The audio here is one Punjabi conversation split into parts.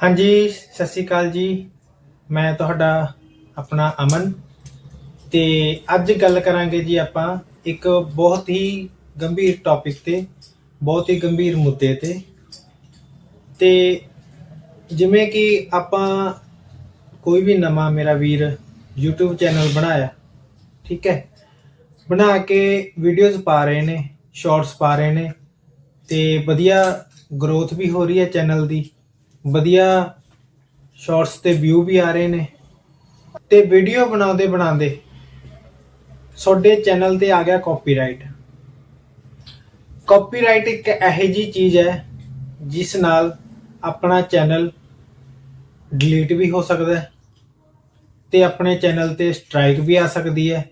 ਹਾਂਜੀ, ਸਤਿ ਸ਼੍ਰੀ ਅਕਾਲ ਜੀ। ਮੈਂ ਤੁਹਾਡਾ ਆਪਣਾ ਅਮਨ। ਤੇ ਅੱਜ ਗੱਲ ਕਰਾਂਗੇ ਜੀ ਆਪਾਂ ਇੱਕ ਬਹੁਤ ਹੀ ਗੰਭੀਰ ਟੌਪਿਕ ਤੇ, ਬਹੁਤ ਹੀ ਗੰਭੀਰ ਮੁੱਦੇ ਤੇ। ਤੇ ਜਿਵੇਂ ਕਿ ਆਪਾਂ ਕੋਈ ਵੀ ਨਵਾਂ ਮੇਰਾ ਵੀਰ YouTube ਚੈਨਲ ਬਣਾਇਆ, ਠੀਕ ਹੈ? ਬਣਾ ਕੇ ਵੀਡੀਓਜ਼ ਪਾ ਰਹੇ ਨੇ ਸ਼ਾਰਟਸ ਪਾ ਰਹੇ ਨੇ, ਤੇ ਵਧੀਆ ਗਰੋਥ ਵੀ ਹੋ ਰਹੀ ਹੈ ਚੈਨਲ ਦੀ। ਵਧੀਆ ਸ਼ਾਰਟਸ ਤੇ ਵਿਊ ਵੀ ਆ ਰਹੇ ਨੇ ਤੇ ਵੀਡੀਓ ਬਣਾਉਂਦੇ ਬਣਾਉਂਦੇ ਤੁਹਾਡੇ ਚੈਨਲ ਤੇ ਆ ਗਿਆ ਕਾਪੀਰਾਈਟ ਕਾਪੀਰਾਈਟ ਇੱਕ ਇਹੋ ਜੀ ਚੀਜ਼ ਹੈ ਜਿਸ ਨਾਲ ਆਪਣਾ ਚੈਨਲ ਡਿਲੀਟ ਵੀ ਹੋ ਸਕਦਾ ਹੈ ਤੇ ਆਪਣੇ ਚੈਨਲ ਤੇ ਸਟ੍ਰਾਈਕ ਵੀ ਆ ਸਕਦੀ ਹੈ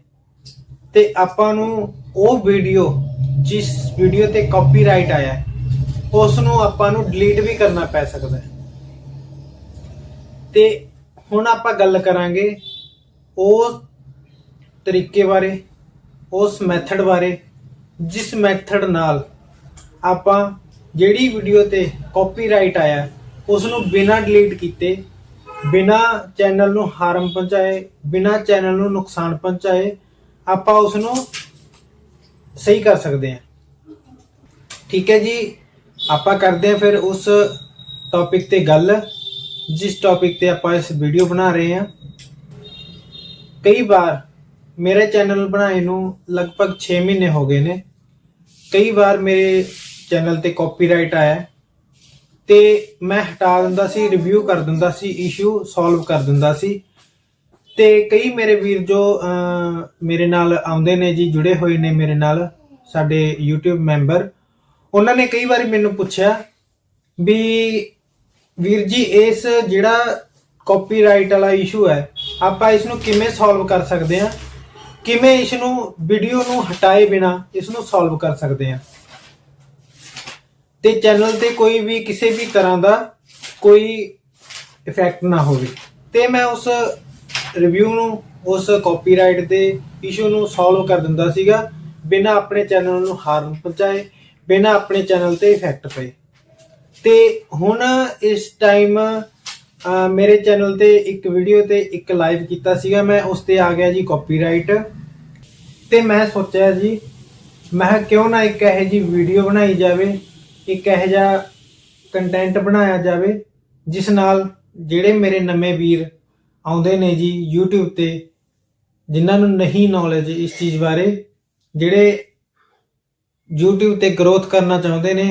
ਤੇ ਆਪਾਂ ਨੂੰ ਉਹ ਵੀਡੀਓ ਜਿਸ ਵੀਡੀਓ ਤੇ ਕਾਪੀਰਾਈਟ ਆਇਆ ਉਸ ਨੂੰ ਆਪਾਂ ਨੂੰ ਡਿਲੀਟ ਵੀ ਕਰਨਾ ਪੈ ਸਕਦਾ ਹੈ। ਤੇ ਹੁਣ ਆਪਾਂ ਗੱਲ ਕਰਾਂਗੇ ਉਸ ਤਰੀਕੇ ਬਾਰੇ, ਉਸ ਮੈਥਡ ਬਾਰੇ, ਜਿਸ ਮੈਥਡ ਨਾਲ ਆਪਾਂ ਜਿਹੜੀ ਵੀਡੀਓ ਤੇ ਕਾਪੀਰਾਈਟ ਆਇਆ ਉਸ ਨੂੰ ਬਿਨਾਂ ਡਿਲੀਟ ਕੀਤੇ, ਬਿਨਾਂ ਚੈਨਲ ਨੂੰ ਹਾਰਮ ਪਹੁੰਚਾਏ, ਬਿਨਾਂ ਚੈਨਲ ਨੂੰ ਨੁਕਸਾਨ ਪਹੁੰਚਾਏ, ਆਪਾਂ ਉਸ ਨੂੰ ਸਹੀ ਕਰ ਸਕਦੇ ਹਾਂ। ਠੀਕ ਹੈ ਜੀ? ਆਪਾਂ ਕਰਦੇ ਹਾਂ ਫਿਰ ਉਸ ਟੌਪਿਕ ਤੇ ਗੱਲ। ਜਿਸ ਟੌਪਿਕ ਤੇ ਆਪਾਂ ਇਸ ਵੀਡੀਓ ਬਣਾ ਰਹੇ ਹਾਂ, ਕਈ ਵਾਰ ਮੇਰੇ ਚੈਨਲ ਬਣਾਏ ਨੂੰ ਲਗਭਗ 6 ਮਹੀਨੇ ਹੋ ਗਏ ਨੇ, ਕਈ ਵਾਰ ਮੇਰੇ ਚੈਨਲ ਤੇ ਕਾਪੀਰਾਈਟ ਆਇਆ ਹੈ, ਤੇ ਮੈਂ ਹਟਾ ਦਿੰਦਾ ਸੀ ਰਿਵਿਊ ਕਰ ਦਿੰਦਾ ਸੀ ਇਸ਼ੂ ਸੋਲਵ ਕਰ ਦਿੰਦਾ ਸੀ, ਤੇ ਕਈ ਮੇਰੇ ਵੀਰ ਜੋ ਮੇਰੇ ਨਾਲ ਆਉਂਦੇ ਨੇ ਜੀ, ਜੁੜੇ ਹੋਏ ਨੇ ਮੇਰੇ ਨਾਲ, ਸਾਡੇ YouTube ਮੈਂਬਰ ਉਹਨਾਂ ਨੇ ਕਈ ਵਾਰੀ ਮੈਨੂੰ ਪੁੱਛਿਆ ਵੀ ਵੀਰ ਜੀ, ਇਸ ਜਿਹੜਾ ਕਾਪੀਰਾਈਟ ਵਾਲਾ ਇਸ਼ੂ ਹੈ, ਆਪਾਂ ਇਸ ਨੂੰ ਕਿਵੇਂ ਸੋਲਵ ਕਰ ਸਕਦੇ ਹਾਂ? ਕਿਵੇਂ ਇਸ ਨੂੰ ਵੀਡੀਓ ਨੂੰ ਹਟਾਏ ਬਿਨਾ ਇਸ ਨੂੰ ਸੋਲਵ ਕਰ ਸਕਦੇ ਹਾਂ? ਤੇ ਚੈਨਲ ਤੇ ਕੋਈ ਵੀ, ਕਿਸੇ ਵੀ ਤਰ੍ਹਾਂ ਦਾ ਕੋਈ ਇਫੈਕਟ ਨਾ ਹੋਵੇ। ਤੇ ਮੈਂ ਉਸ ਰਿਵਿਊ ਨੂੰ, ਉਸ ਕਾਪੀਰਾਈਟ ਦੇ ਇਸ਼ੂ ਨੂੰ ਸੋਲਵ ਕਰ ਦਿੰਦਾ ਸੀਗਾ, ਬਿਨਾ ਆਪਣੇ ਚੈਨਲ ਨੂੰ ਹਾਰਮ ਪਹੁੰਚਾਏ, ਬਿਨਾ ਆਪਣੇ ਚੈਨਲ ਤੇ ਇਫੈਕਟ ਪਏ। ਤੇ ਹੁਣ ਇਸ ਟਾਈਮ ਮੇਰੇ ਚੈਨਲ ਤੇ ਇੱਕ ਵੀਡੀਓ ਤੇ ਇੱਕ ਲਾਈਵ ਕੀਤਾ ਸੀਗਾ। ਮੈਂ ਉਸ ਤੇ ਆ ਗਿਆ ਜੀ ਕਾਪੀਰਾਈਟ ਤੇ ਮੈਂ ਸੋਚਿਆ ਜੀ, ਮੈਂ ਕਿਹਾ ਕਿਉਂ ਨਾ ਇੱਕ ਇਹੋ ਜੀ ਵੀਡੀਓ ਬਣਾਈ ਜਾਵੇ, ਇੱਕ ਇਹੋ ਜਿਹਾ ਕੰਟੈਂਟ ਬਣਾਇਆ ਜਾਵੇ, ਜਿਸ ਨਾਲ ਜਿਹੜੇ ਮੇਰੇ ਨਵੇਂ ਵੀਰ ਆਉਂਦੇ ਨੇ ਜੀ YouTube ਤੇ, ਜਿਨ੍ਹਾਂ ਨੂੰ ਨਹੀਂ ਨੌਲੇਜ ਇਸ ਚੀਜ਼ ਬਾਰੇ, ਜਿਹੜੇ YouTube ਤੇ ਗਰੋਥ ਕਰਨਾ ਚਾਹੁੰਦੇ ਨੇ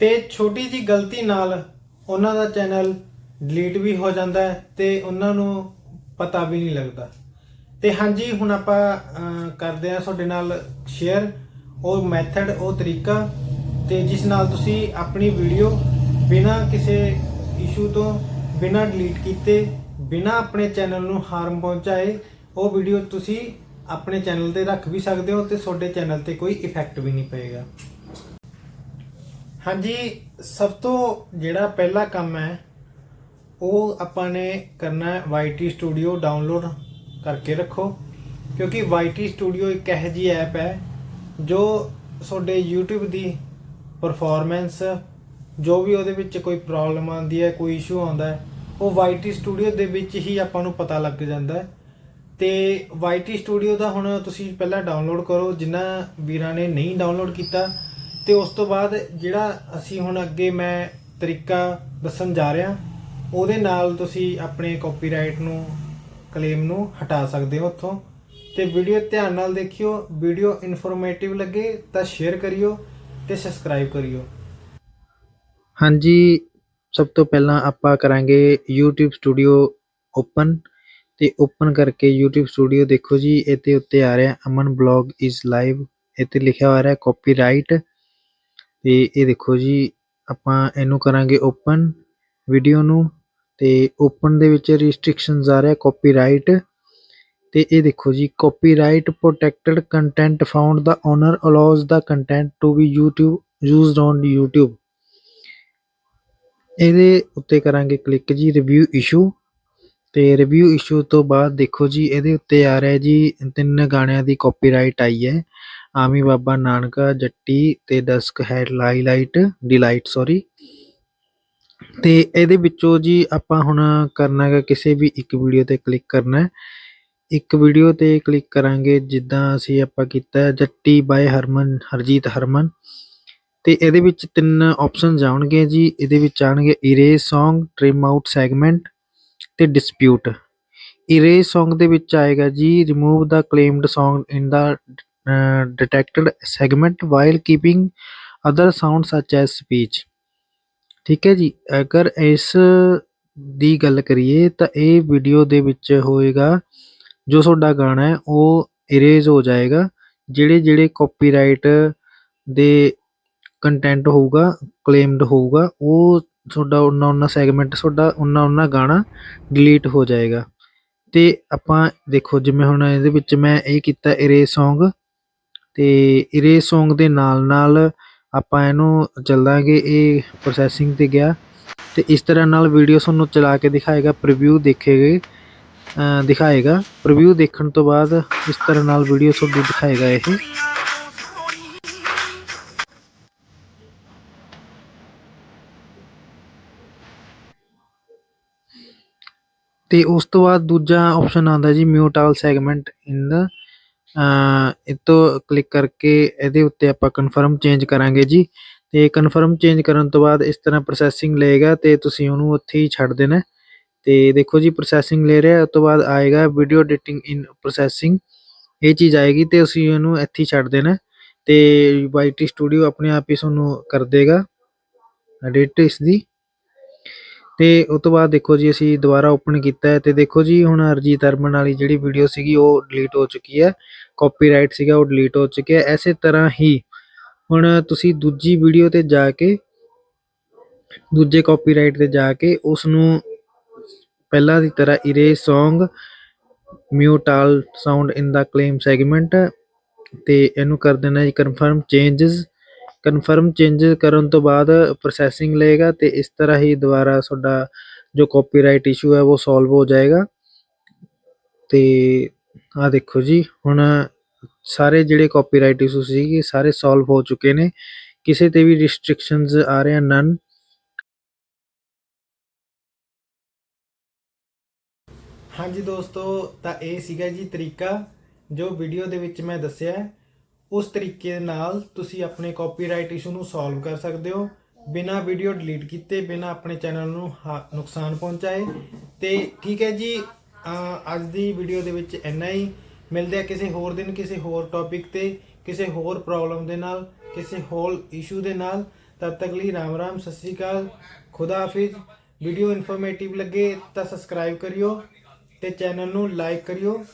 ਤੇ ਛੋਟੀ ਜੀ ਗਲਤੀ ਨਾਲ ਉਹਨਾਂ ਦਾ ਚੈਨਲ ਡਿਲੀਟ ਵੀ ਹੋ ਜਾਂਦਾ ਹੈ ਤੇ ਉਹਨਾਂ ਨੂੰ ਪਤਾ ਵੀ ਨਹੀਂ ਲੱਗਦਾ। ਤੇ ਹਾਂਜੀ, ਹੁਣ ਆਪਾਂ ਕਰਦੇ ਹਾਂ ਤੁਹਾਡੇ ਨਾਲ ਸ਼ੇਅਰ ਉਹ ਮੈਥਡ ਉਹ ਤਰੀਕਾ ਤੇ ਜਿਸ ਨਾਲ ਤੁਸੀਂ ਆਪਣੀ ਵੀਡੀਓ ਬਿਨਾਂ ਕਿਸੇ ਇਸ਼ੂ ਤੋਂ, ਬਿਨਾਂ ਡਿਲੀਟ ਕੀਤੇ, ਬਿਨਾਂ ਆਪਣੇ ਚੈਨਲ ਨੂੰ ਹਾਰਮ ਪਹੁੰਚਾਏ, ਉਹ ਵੀਡੀਓ ਤੁਸੀਂ ਆਪਣੇ ਚੈਨਲ ਤੇ ਰੱਖ ਵੀ ਸਕਦੇ ਹੋ ਤੇ ਤੁਹਾਡੇ ਚੈਨਲ ਤੇ ਕੋਈ ਇਫੈਕਟ ਵੀ ਨਹੀਂ ਪਏਗਾ। ਹਾਂਜੀ, ਸਭ ਤੋਂ ਜਿਹੜਾ ਪਹਿਲਾ ਕੰਮ ਹੈ, ਉਹ ਆਪਾਂ ਨੇ ਕਰਨਾ ਹੈ YT Studio ਡਾਊਨਲੋਡ ਕਰਕੇ ਰੱਖੋ। ਕਿਉਂਕਿ YT Studio ਇੱਕ ਇਹੋ ਜਿਹੀ ਐਪ ਹੈ, ਜੋ ਤੁਹਾਡੇ YouTube ਦੀ ਪਰਫਾਰਮੈਂਸ ਜੋ ਵੀ ਉਹਦੇ ਵਿੱਚ ਕੋਈ ਪ੍ਰੋਬਲਮ ਆਉਂਦੀ ਹੈ, ਕੋਈ ਇਸ਼ੂ ਆਉਂਦਾ ਹੈ, ਉਹ YT Studio ਦੇ ਵਿੱਚ ਹੀ ਆਪਾਂ ਨੂੰ ਪਤਾ ਲੱਗ ਜਾਂਦਾ ਹੈ। ਤੇ YT Studio ਦਾ ਹੁਣ ਤੁਸੀਂ ਪਹਿਲਾਂ ਡਾਊਨਲੋਡ ਕਰੋ ਜਿਨ੍ਹਾਂ ਵੀਰਾਂ ਨੇ ਨਹੀਂ ਡਾਊਨਲੋਡ ਕੀਤਾ ਤੇ ਉਸ ਤੋਂ ਬਾਅਦ ਜਿਹੜਾ ਅਸੀਂ ਹੁਣ ਅੱਗੇ ਮੈਂ ਤਰੀਕਾ ਦੱਸਣ ਜਾ ਰਿਹਾ, ਉਹਦੇ ਨਾਲ ਤੁਸੀਂ ਆਪਣੇ ਕਾਪੀਰਾਈਟ ਨੂੰ ਕਲੇਮ ਨੂੰ ਹਟਾ ਸਕਦੇ ਹੋ ਉੱਥੋਂ। ਤੇ ਵੀਡੀਓ ਧਿਆਨ ਨਾਲ ਦੇਖਿਓ ਵੀਡੀਓ ਇਨਫੋਰਮੇਟਿਵ ਲੱਗੇ ਤਾਂ ਸ਼ੇਅਰ ਕਰਿਓ ਤੇ ਸਬਸਕ੍ਰਾਈਬ ਕਰਿਓ। ਹਾਂਜੀ, ਸਭ ਤੋਂ ਪਹਿਲਾਂ ਆਪਾਂ ਕਰਾਂਗੇ YouTube ਸਟੂਡੀਓ ਓਪਨ ਤੇ ਓਪਨ ਕਰਕੇ YouTube ਸਟੂਡੀਓ ਦੇਖੋ ਜੀ ਇਹਦੇ ਉੱਤੇ ਆ ਰਿਹਾ, ਅਮਨ ਬਲੌਗ ਇਜ਼ ਲਾਈਵ ਇੱਥੇ ਲਿਖਿਆ ਹੋਇਆ ਹੈ ਕਾਪੀਰਾਈਟ ਤੇ ਇਹ ਦੇਖੋ ਜੀ, ਆਪਾਂ ਇਹਨੂੰ ਕਰਾਂਗੇ ਓਪਨ ਵੀਡੀਓ ਨੂੰ ਤੇ ਓਪਨ ਦੇ ਵਿੱਚ ਰੈਸਟ੍ਰਿਕਸ਼ਨਸ ਆ ਰਿਹਾ ਕਾਪੀਰਾਈਟ ਤੇ ਇਹ ਦੇਖੋ ਜੀ copyright protected content found the owner allows the content to be YouTube used on YouTube. ਇਹਦੇ ਉੱਤੇ ਕਰਾਂਗੇ ਕਲਿੱਕ ਜੀ ਰਿਵਿਊ ਇਸ਼ੂ ਤੇ ਰਿਵਿਊ ਇਸ਼ੂ ਤੋਂ ਬਾਅਦ ਦੇਖੋ ਜੀ, ਇਹਦੇ ਉੱਤੇ ਆ ਰਿਹਾ ਜੀ, ਤਿੰਨ ਗਾਣਿਆਂ ਦੀ ਕਾਪੀਰਾਈਟ ਆਈ ਹੈ। ਆਮੀ ਬਾਬਾ ਨਾਨਕਾ ਜੱਟੀ ਤੇ ਡਸਕ ਹੈਡ ਡਿਲਾਈਟ ਸੌਰੀ ਤੇ ਇਹਦੇ ਵਿੱਚੋਂ ਜੀ ਆਪਾਂ ਹੁਣ ਕਰਨਾ ਹੈਗਾ ਕਿਸੇ ਵੀ ਇੱਕ ਵੀਡੀਓ ਤੇ ਕਲਿੱਕ ਕਰਨਾ ਹੈ। ਇੱਕ ਵੀਡੀਓ ਤੇ ਕਲਿੱਕ ਕਰਾਂਗੇ ਜਿੱਦਾਂ ਅਸੀਂ ਆਪਾਂ ਕੀਤਾ ਜੱਟੀ ਬਾਏ ਹਰਮਨ, ਹਰਜੀਤ ਹਰਮਨ। ਤੇ ਇਹਦੇ ਵਿੱਚ ਤਿੰਨ ਆਪਸ਼ਨਸ ਆਉਣਗੇ ਜੀ। ਇਹਦੇ ਵਿੱਚ ਆਣਗੇ erase Song trim out segment ਤੇ ਡਿਸਪਿਊਟ ਇਰੇਜ਼ Song ਦੇ ਵਿੱਚ ਆਏਗਾ ਜੀ remove the claimed Song in the detected segment while keeping other sound such as speech ਠੀਕ ਹੈ ਜੀ, ਅਗਰ ਇਸ ਦੀ ਗੱਲ ਕਰੀਏ ਤਾਂ ਇਹ ਵੀਡੀਓ ਦੇ ਵਿੱਚ ਹੋਏਗਾ, ਜੋ ਤੁਹਾਡਾ ਗਾਣਾ ਹੈ, ਉਹ ਇਰੇਜ਼ ਹੋ ਜਾਏਗਾ, ਜਿਹੜੇ ਜਿਹੜੇ ਕਾਪੀਰਾਈਟ ਦੇ ਕੰਟੈਂਟ ਹੋਊਗਾ ਕਲੇਮਡ ਹੋਊਗਾ, ਉਹ ਤੁਹਾਡਾ ਉਹਨਾਂ ਉਹਨਾਂ ਸੈਗਮੈਂਟ ਤੁਹਾਡਾ ਉਹਨਾਂ ਉਹਨਾਂ ਗਾਣਾ ਡਿਲੀਟ ਹੋ ਜਾਏਗਾ। ਤੇ ਆਪਾਂ ਦੇਖੋ, ਜਿਵੇਂ ਹੁਣ ਇਹਦੇ ਵਿੱਚ ਮੈਂ ਇਹ ਕੀਤਾ ਇਰੇਜ਼ Song ਤੇ ਇਰੇਜ਼ Song ਦੇ ਨਾਲ ਨਾਲ ਆਪਾਂ ਇਹਨੂੰ ਚੱਲਾਂਗੇ, ਇਹ ਪ੍ਰੋਸੈਸਿੰਗ ਤੇ ਗਿਆ। ਤੇ ਇਸ ਤਰ੍ਹਾਂ ਨਾਲ ਵੀਡੀਓ ਤੁਹਾਨੂੰ ਚਲਾ ਕੇ ਦਿਖਾਏਗਾ ਪ੍ਰੀਵਿਊ ਦੇਖੇਗੇ ਦਿਖਾਏਗਾ। ਪ੍ਰੀਵਿਊ ਦੇਖਣ ਤੋਂ ਬਾਅਦ ਇਸ ਤਰ੍ਹਾਂ ਨਾਲ ਵੀਡੀਓ ਤੁਹਾਨੂੰ ਦਿਖਾਏਗਾ ਇਹ। ਤੇ ਉਸ ਤੋਂ ਬਾਅਦ ਦੂਜਾ ਆਪਸ਼ਨ ਆਉਂਦਾ ਜੀ ਮਿਊਟ ਆਲ ਸੈਗਮੈਂਟ ਇਨ ਦਾ ਇਹ ਤੋਂ ਕਲਿੱਕ ਕਰਕੇ ਇਹਦੇ ਉੱਤੇ ਆਪਾਂ ਕਨਫਰਮ ਚੇਂਜ ਕਰਾਂਗੇ ਜੀ। ਤੇ ਕਨਫਰਮ ਚੇਂਜ ਕਰਨ ਤੋਂ ਬਾਅਦ ਇਸ ਤਰ੍ਹਾਂ ਪ੍ਰੋਸੈਸਿੰਗ ਲਏਗਾ ਤੇ ਤੁਸੀਂ ਉਹਨੂੰ ਉੱਥੇ ਹੀ ਛੱਡ ਦੇਣਾ। ਹੈ। ਤੇ ਦੇਖੋ ਜੀ ਪ੍ਰੋਸੈਸਿੰਗ ਲੈ ਰਿਹਾ, ਉਸ ਤੋਂ ਬਾਅਦ ਆਏਗਾ ਵੀਡੀਓ ਐਡੀਟਿੰਗ ਇਨ ਪ੍ਰੋਸੈਸਿੰਗ ਇਹ ਚੀਜ਼ ਆਏਗੀ ਤੇ ਅਸੀਂ ਉਹਨੂੰ ਇੱਥੇ ਹੀ ਛੱਡ ਦੇਣਾ। ਹੈ ਤੇ YT ਸਟੂਡੀਓ ਆਪਣੇ ਆਪ ਹੀ ਤੁਹਾਨੂੰ ਕਰ ਦੇਗਾ। ਐਡਿਟ ਇਸ ਦੀ। ਤੇ ਉਹ ਤੋਂ ਬਾਅਦ ਦੇਖੋ ਜੀ, ਅਸੀਂ ਦੁਬਾਰਾ ਓਪਨ ਕੀਤਾ ਹੈ ਤੇ ਦੇਖੋ ਜੀ, ਹੁਣ ਅਰਜੀਤ ਹਰਮਨ ਵਾਲੀ ਜਿਹੜੀ ਵੀਡੀਓ ਸੀਗੀ, ਉਹ ਡਿਲੀਟ ਹੋ ਚੁੱਕੀ ਹੈ। ਕਾਪੀਰਾਈਟ ਸੀਗਾ, ਉਹ ਡਿਲੀਟ ਹੋ ਚੁੱਕਿਆ ਇਸੇ ਤਰ੍ਹਾਂ ਹੀ ਹੁਣ ਤੁਸੀਂ ਦੂਜੀ ਵੀਡੀਓ ਤੇ ਜਾ ਕੇ, ਦੂਜੇ ਕਾਪੀਰਾਈਟ ਤੇ ਜਾ ਕੇ ਉਸ ਨੂੰ ਪਹਿਲਾਂ ਦੀ ਤਰ੍ਹਾਂ erase Song mute all sound in the claim segment ਤੇ ਇਹਨੂੰ ਕਰ ਦੇਣਾ ਜੀ ਕਨਫਰਮ ਚੇਂਜਸ ਕਨਫਰਮ ਚੇਂਜ ਕਰਨ ਤੋਂ ਬਾਅਦ ਪ੍ਰੋਸੈਸਿੰਗ ਲਏਗਾ ਤੇ ਇਸ ਤਰ੍ਹਾਂ ਹੀ ਦੁਬਾਰਾ ਤੁਹਾਡਾ ਜੋ ਕਾਪੀਰਾਈਟ ਇਸ਼ੂ ਹੈ ਉਹ ਸੋਲਵ ਹੋ ਜਾਏਗਾ। ਤੇ ਆ ਦੇਖੋ ਜੀ, ਹੁਣ ਸਾਰੇ ਜਿਹੜੇ ਕਾਪੀਰਾਈਟ ਇਸ਼ੂ ਸੀਗੇ, ਸਾਰੇ ਸੋਲਵ ਹੋ ਚੁੱਕੇ ਨੇ। ਕਿਸੇ ਤੇ ਵੀ ਰਿਸਟ੍ਰਿਕਸ਼ਨਸ ਆ ਰਹੇ ਨਨ ਹਾਂਜੀ ਦੋਸਤੋ, ਤਾਂ ਇਹ ਸੀਗਾ ਜੀ ਤਰੀਕਾ ਜੋ ਵੀਡੀਓ ਦੇ ਵਿੱਚ ਮੈਂ ਦੱਸਿਆ। ਹੈ। ਉਸ ਤਰੀਕੇ ਨਾਲ ਤੁਸੀਂ ਆਪਣੇ ਕਾਪੀਰਾਈਟ ਇਸ਼ੂ ਨੂੰ ਸੋਲਵ ਕਰ ਸਕਦੇ ਹੋ। ਬਿਨਾ ਵੀਡੀਓ ਡਿਲੀਟ ਕੀਤੇ, ਬਿਨਾ ਆਪਣੇ ਚੈਨਲ ਨੂੰ ਹਾ- ਨੁਕਸਾਨ ਪਹੁੰਚਾਏ। ਤੇ ਠੀਕ ਹੈ ਜੀ ਅੱਜ ਦੀ ਵੀਡੀਓ ਦੇ ਵਿੱਚ ਇੰਨਾ ਹੀ। ਮਿਲਦੇ ਆ ਕਿਸੇ ਹੋਰ ਦਿਨ ਕਿਸੇ ਹੋਰ ਟੌਪਿਕ ਤੇ, ਕਿਸੇ ਹੋਰ ਪ੍ਰੋਬਲਮ ਦੇ ਨਾਲ, ਕਿਸੇ ਹੋਰ ਇਸ਼ੂ ਦੇ ਨਾਲ। ਤਦ ਤੱਕ ਲਈ ਰਾਮ ਰਾਮ, ਸਤਿ ਸ੍ਰੀ ਅਕਾਲ, ਖੁਦਾ ਹਾਫਿਜ਼। ਵੀਡੀਓ ਇਨਫੋਰਮੇਟਿਵ ਲੱਗੇ ਤਾਂ ਸਬਸਕ੍ਰਾਈਬ ਕਰਿਓ ਤੇ ਚੈਨਲ ਨੂੰ ਲਾਈਕ ਕਰਿਓ।